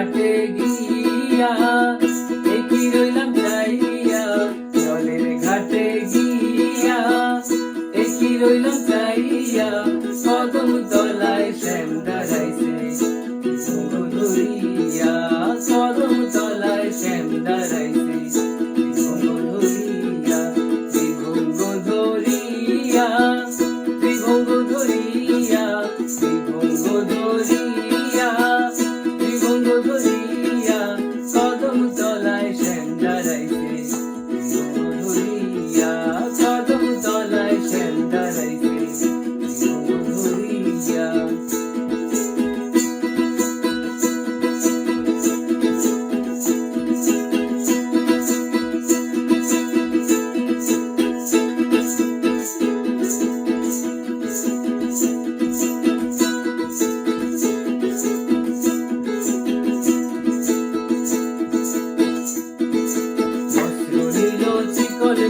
ঘাটে গিয়া একই রইলাম চাইয়া জলের ঘাটে গিয়া একই রইলাম চাইয়া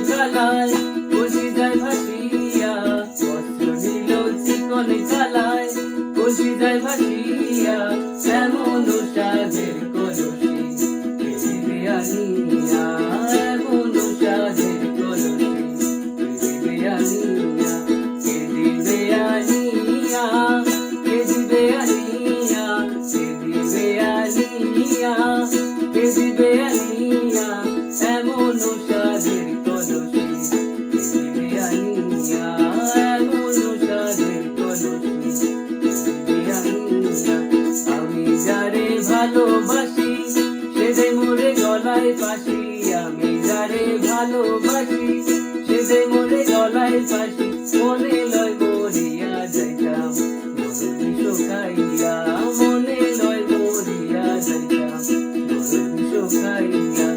কালায় কষি যায় ভাসিয়া বস্ত্র নীল চিকন কালায় কষি যায় ভাসিয়া এমন সাজের পাশি আমি যারে ভালোবাসি, সে মোরে গলায় পাশি মনে লয় মরিয়া যাইতাম, মনে মনে লয় মরিয়া যাইতাম, মনে খাইয়া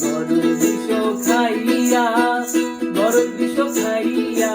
গরুর বিষ খাইয়া গরুর বিষ খাইয়া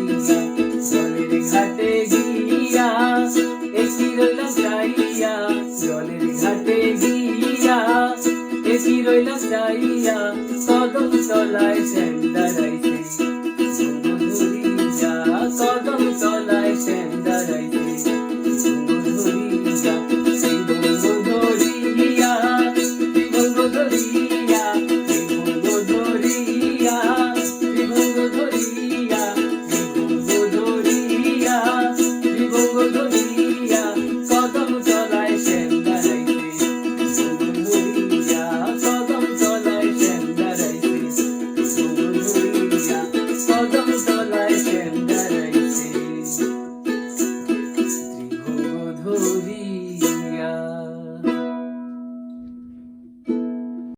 say